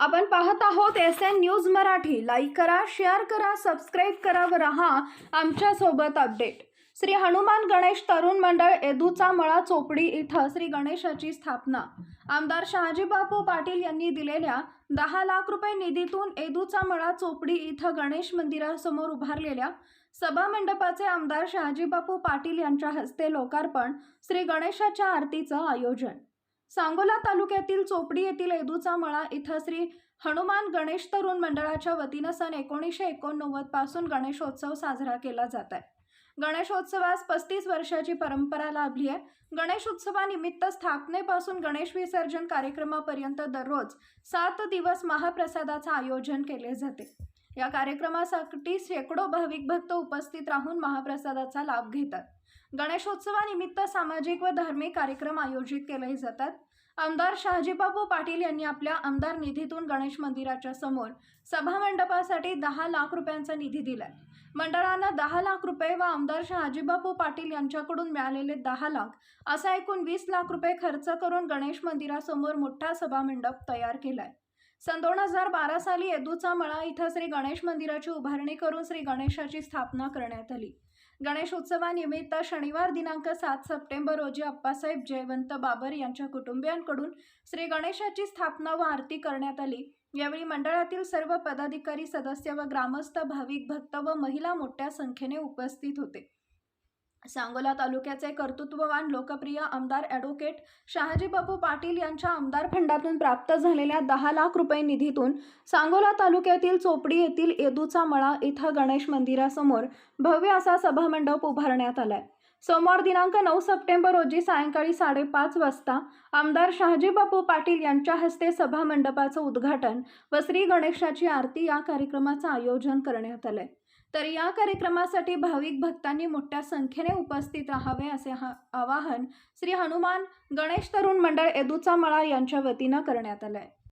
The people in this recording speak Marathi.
आपण पाहत आहोत S N news Marathi. Like करा शेअर करा सबस्क्राईब करा व राहा आमच्यासोबत अपडेट श्री हनुमान गणेश तरुण मंडळ एदूचा मळा चोपडी इथं श्री गणेशाची स्थापना. आमदार शहाजीबापू पाटील यांनी दिलेल्या दहा लाख रुपये निधीतून एदूचा मळा चोपडी इथं गणेश मंदिरासमोर उभारलेल्या सभा मंडपाचे आमदार शहाजीबापू पाटील यांच्या हस्ते लोकार्पण श्री गणेशाच्या आरतीचं आयोजन. सांगोला तालुक्यातील चोपडी येथील एदूचा मळा इथं श्री हनुमान गणेश तरुण मंडळाच्या वतीनं सन एकोणीसशे एकोणनव्वदपासून गणेशोत्सव साजरा केला जात आहे. गणेशोत्सवास पस्तीस वर्षाची परंपरा लाभली आहे. गणेशोत्सवानिमित्त स्थापनेपासून गणेश विसर्जन कार्यक्रमापर्यंत दररोज सात दिवस महाप्रसादाचं आयोजन केले जाते. या कार्यक्रमासाठी शेकडो भाविक भक्त उपस्थित राहून महाप्रसादाचा लाभ घेतात. गणेशोत्सवानिमित्त सामाजिक व धार्मिक कार्यक्रम आयोजित केले जातात. आमदार शहाजीबाबू पाटील यांनी आपल्या आमदार निधीतून गणेश मंदिराच्या समोर सभा मंडपासाठी दहा लाख रुपयांचा निधी दिलाय. मंडळानं दहा लाख रुपये व आमदार शहाजीबापू पाटील यांच्याकडून मिळालेले दहा लाख असा एकूण वीस लाख रुपये खर्च करून गणेश मंदिरासमोर मोठा सभा मंडप तयार केलाय. सन दोन हजार बारा साली येदूचा मळा इथं श्री गणेश मंदिराची उभारणी करून श्री गणेशाची स्थापना करण्यात आली. गणेश उत्सवानिमित्त शनिवार दिनांक सात सप्टेंबर रोजी अप्पासाहेब जयवंत बाबर यांच्या कुटुंबियांकडून श्री गणेशाची स्थापना व आरती करण्यात आली. यावेळी मंडळातील सर्व पदाधिकारी सदस्य व ग्रामस्थ भाविक भक्त व महिला मोठ्या संख्येने उपस्थित होते. सांगोला तालुक्याचे कर्तृत्ववान लोकप्रिय आमदार ॲडव्होकेट शहाजीबापू पाटील यांच्या आमदार फंडातून प्राप्त झालेल्या दहा लाख रुपये निधीतून सांगोला तालुक्यातील चोपडी येथील येदूचा मळा इथं गणेश मंदिरासमोर भव्य असा सभामंडप उभारण्यात आलाय. सोमवार दिनांक नऊ सप्टेंबर रोजी सायंकाळी साडेपाच वाजता आमदार शहाजीबापू पाटील यांच्या हस्ते सभामंडपाचं उद्घाटन व श्री गणेशाची आरती या कार्यक्रमाचं आयोजन करण्यात आलंय. तर या कार्यक्रमासाठी भाविक भक्तांनी मोठ्या संख्येने उपस्थित राहावे असे हा आवाहन श्री हनुमान गणेश तरुण मंडळ एदूचा मळा यांच्या वतीनं करण्यात आलं आहे